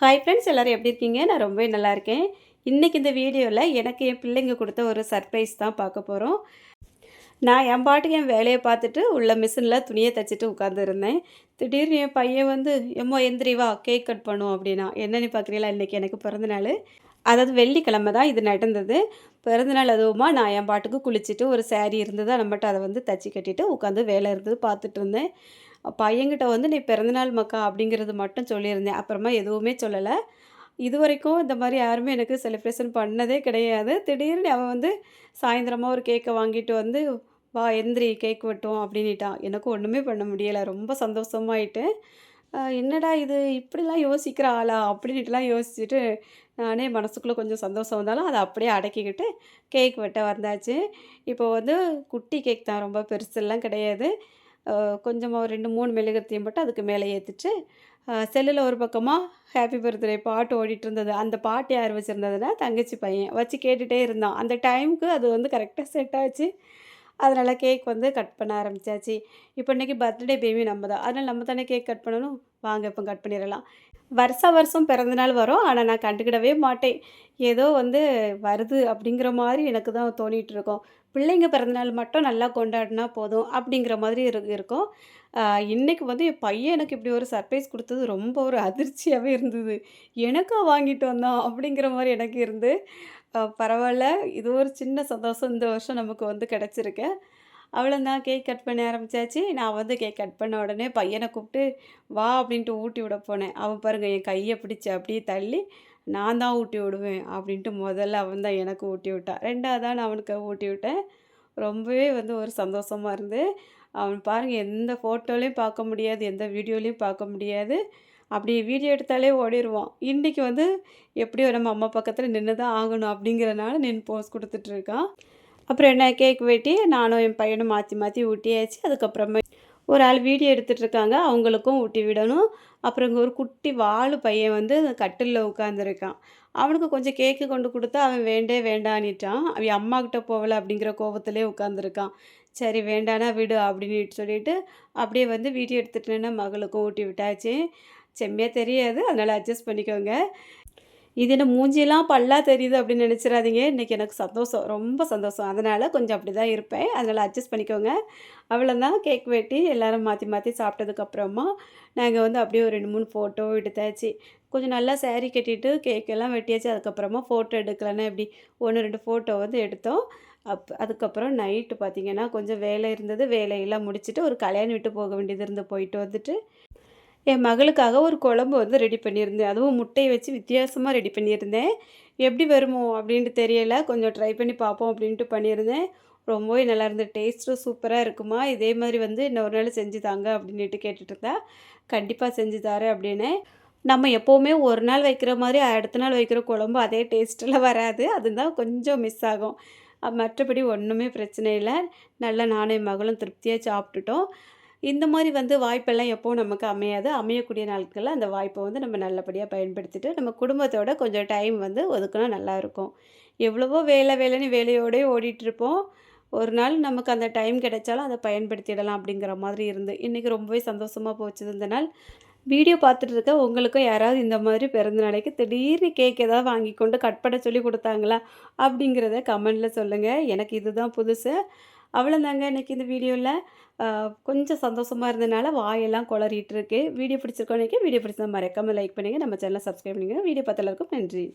Hi friends எல்லோரும் எப்படி இருக்கீங்க? நான் ரொம்பவே நல்லா இருக்கேன். இன்றைக்கி இந்த வீடியோவில் எனக்கு என் பிள்ளைங்க கொடுத்த ஒரு சர்ப்ரைஸ் தான் பார்க்க போகிறோம் நான் என் பாட்டுக்கு என் வேலையை பார்த்துட்டு உள்ள மிஷினில் துணியை தைச்சிட்டு உட்காந்துருந்தேன் திடீர்னு என் பையன் வந்து எம்மோ எந்திரிவா கேக் கட் பண்ணும் அப்படின்னா என்னென்னு பார்க்குறீங்களா இன்றைக்கி எனக்கு பிறந்தநாள் அதாவது வெள்ளிக்கிழமை தான் இது நடந்தது. பிறந்தநாள் அதுவுமா நான் என் பாட்டுக்கு குளிச்சுட்டு ஒரு சேரீ இருந்தது. நம்மகிட்ட அதை வந்து தச்சு கட்டிட்டு உட்காந்து வேலை இருந்தது பார்த்துட்டு இருந்தேன். பையன்கிட்ட வந்து நீ பிறந்தநாள் மக்கா அப்படிங்கிறது மட்டும் சொல்லியிருந்தேன். அப்புறமா எதுவுமே சொல்லலை. இது வரைக்கும் இந்த மாதிரி யாருமே எனக்கு செலிப்ரேஷன் பண்ணதே கிடையாது. திடீர்னு அவன் வந்து சாயந்தரமாக ஒரு கேக்கை வாங்கிட்டு வந்து வா எந்திரி கேக் வெட்டும் அப்படின்னுட்டான். எனக்கு ஒன்றுமே பண்ண முடியலை. ரொம்ப சந்தோஷமாயிட்டு என்னடா இது? இப்படிலாம் யோசிக்கிற ஆளா? அப்படின்ட்டுலாம் யோசிச்சுட்டு நானே மனசுக்குள்ளே கொஞ்சம் சந்தோஷம் வந்தாலும் அதை அப்படியே அடக்கிக்கிட்டு கேக் வெட்ட வந்தாச்சு. இப்போ வந்து குட்டி கேக் தான். ரொம்ப பெருசெல்லாம் கிடையாது. கொஞ்சமாக ஒரு ரெண்டு மூணு மெழுகுத்தையும் போட்டு அதுக்கு மேலே ஏற்றிட்டு செல்லில் ஒரு பக்கமாக ஹாப்பி பர்த்டே பாட்டு ஓடிட்டு இருந்தது அந்த பாட்டு யார் வச்சுருந்ததுன்னா தங்கச்சி பையன். வச்சு கேட்டுகிட்டே இருந்தான். அந்த டைமுக்கு அது வந்து கரெக்டாக செட் ஆச்சு. அதனால் கேக் வந்து கட் பண்ண ஆரம்பித்தாச்சு இப்போ இன்றைக்கி பர்த்டே பேபி நம்ம தான் அதனால் நம்ம தானே கேக் கட் பண்ணணும்? வாங்க இப்போ கட் பண்ணிடலாம். வருஷம் வருஷம் பிறந்தநாள் வரும். ஆனால் நான் கண்டுக்கிடவே மாட்டேன். ஏதோ வந்து வருது அப்படிங்கிற மாதிரி எனக்கு தான் தோணிகிட்டு இருக்கும். பிள்ளைங்க பிறந்தநாள் மட்டும் நல்லா கொண்டாடினா போதும் அப்படிங்கிற மாதிரி இருக்கும். இன்றைக்கி வந்து என் பையன் எனக்கு இப்படி ஒரு சர்ப்ரைஸ் கொடுத்தது. ரொம்ப ஒரு அதிர்ச்சியாகவே இருந்தது. எனக்கா வாங்கிட்டு வந்தான் அப்படிங்கிற மாதிரி எனக்கு இருந்து. பரவாயில்ல. இது ஒரு சின்ன சந்தோஷம். இந்த வருஷம் நமக்கு வந்து கிடச்சிருக்கு. அவ்வளோந்தான் கேக் கட் பண்ண ஆரம்பித்தாச்சு நான் வந்து கேக் கட் பண்ண உடனே பையனை கூப்பிட்டு வா அப்படின்ட்டு ஊட்டி விட போனேன். அவன் பாருங்கள் என் கையை பிடிச்சி அப்படியே தள்ளி நான் தான் ஊட்டி விடுவேன் அப்படின்ட்டு முதல்ல அவன் தான் எனக்கு ஊட்டி விட்டான் ரெண்டாவது தான் நான் அவனுக்கு ஊட்டி விட்டேன். ரொம்பவே வந்து ஒரு சந்தோஷமாக இருந்து அவன் பாருங்கள் எந்த ஃபோட்டோலையும் பார்க்க முடியாது எந்த வீடியோலையும் பார்க்க முடியாது. அப்படி வீடியோ எடுத்தாலே ஓடிடுவான் இன்றைக்கி வந்து எப்படியோ நம்ம அம்மா பக்கத்தில் நின்று தான் ஆகணும் அப்படிங்கிறனால நின்று போஸ் கொடுத்துட்ருக்கான் அப்புறம் என்ன கேக் வெட்டி நானும் என் பையனும் மாற்றி மாற்றி ஊட்டியாச்சு. அதுக்கப்புறமே ஒரு ஆள் வீடியோ எடுத்துகிட்ருக்காங்க அவங்களுக்கும் ஊட்டி விடணும். அப்புறம் இங்கே ஒரு குட்டி வாழு பையன் வந்து கட்டிலில் உட்காந்துருக்கான் அவனுக்கு கொஞ்சம் கேக்கு கொண்டு கொடுத்தா அவன் வேண்டே வேண்டான்னுட்டான். அவன் அம்மா போகலை அப்படிங்கிற கோபத்திலே உட்காந்துருக்கான் சரி வேண்டானா விடு அப்படின்னு சொல்லிட்டு அப்படியே வந்து வீடியோ எடுத்துட்டேன்னா மகளுக்கும் ஊட்டி விட்டாச்சு. செம்மையாக தெரியாது. அதனால் அட்ஜஸ்ட் பண்ணிக்கோங்க. இது என்ன மூஞ்சியெல்லாம் பல்லா தெரியுது அப்படின்னு நினச்சிடாதீங்க. இன்றைக்கி எனக்கு சந்தோஷம் ரொம்ப சந்தோஷம். அதனால் கொஞ்சம் அப்படி தான் இருப்பேன். அதனால் அட்ஜஸ்ட் பண்ணிக்கோங்க. அவ்வளோதான் கேக் வெட்டி எல்லோரும் மாற்றி மாற்றி சாப்பிட்டதுக்கப்புறமா நாங்கள் வந்து அப்படியே ஒரு ரெண்டு மூணு ஃபோட்டோ எடுத்தாச்சு. கொஞ்சம் நல்லா சேரீ கட்டிட்டு கேக் எல்லாம் வெட்டியாச்சு. அதுக்கப்புறமா ஃபோட்டோ எடுக்கலன்னா எப்படி? ஒன்று ரெண்டு ஃபோட்டோ வந்து எடுத்தோம். அப் அதுக்கப்புறம் நைட்டு பார்த்திங்கன்னா கொஞ்சம் வேலை இருந்தது. வேலையெல்லாம் முடிச்சுட்டு ஒரு கல்யாணம் விட்டு போக வேண்டியது இருந்து போயிட்டு வந்துட்டு என் மகளுக்காக ஒரு குழம்பு வந்து ரெடி பண்ணியிருந்தேன். அதுவும் முட்டையை வச்சு வித்தியாசமாக ரெடி பண்ணியிருந்தேன். எப்படி வருமோ அப்படின்ட்டு தெரியலை. கொஞ்சம் ட்ரை பண்ணி பார்ப்போம் அப்படின்ட்டு பண்ணியிருந்தேன். ரொம்பவே நல்லா இருந்தது. டேஸ்ட்டும் சூப்பராக இருக்குமா? இதே மாதிரி வந்து இன்னொரு நாள் செஞ்சு தாங்க அப்படின்ட்டு கேட்டுட்டு இருந்தா. கண்டிப்பாக செஞ்சு தரேன் அப்படின்னு நம்ம எப்போவுமே ஒரு நாள் வைக்கிற மாதிரி அடுத்த நாள் வைக்கிற குழம்பு அதே டேஸ்ட்டில் வராது. அதுதான் கொஞ்சம் மிஸ் ஆகும். மற்றபடி ஒன்றுமே பிரச்சனை இல்லை. நல்லா நானும் என் மகளும் திருப்தியாக சாப்பிட்டுட்டோம். இந்த மாதிரி வந்து வாய்ப்பெல்லாம் எப்போவும் நமக்கு அமையாது. அமையக்கூடிய நாட்களில் அந்த வாய்ப்பை வந்து நம்ம நல்லபடியாக பயன்படுத்திட்டு நம்ம குடும்பத்தோட கொஞ்சம் டைம் வந்து ஒதுக்கினா நல்லாயிருக்கும் எவ்வளவோ வேலை வேலைன்னு வேலையோடய ஓடிட்டுருப்போம். ஒரு நாள் நமக்கு அந்த டைம் கிடைச்சாலும் அதை பயன்படுத்திடலாம் அப்படிங்கிற மாதிரி இருந்து இன்றைக்கி ரொம்பவே சந்தோஷமாக போச்சு இந்த நாள். வீடியோ பார்த்துட்டு இருக்க உங்களுக்கும் யாராவது இந்த மாதிரி பிறந்த நாளைக்கு திடீர்னு கேக் ஏதாவது வாங்கி கொண்டு கட் பண்ண சொல்லி கொடுத்தாங்களா அப்படிங்கிறத கமெண்டில் சொல்லுங்கள் எனக்கு இதுதான் புதுசு. அவ்வளோதாங்க இன்றைக்கி இந்த வீடியோவில் கொஞ்சம் சந்தோஷமாக இருந்தனால வாயெல்லாம் குளறிட்டு இருக்கு. வீடியோ பிடிச்சிருக்கோம் வீடியோ பிடிச்சா மறக்காமல் லைக் பண்ணுங்கள் நம்ம சேனலை சப்ஸ்கிரைப் பண்ணுங்கள் வீடியோ பார்த்த எல்லாருக்கும் நன்றி.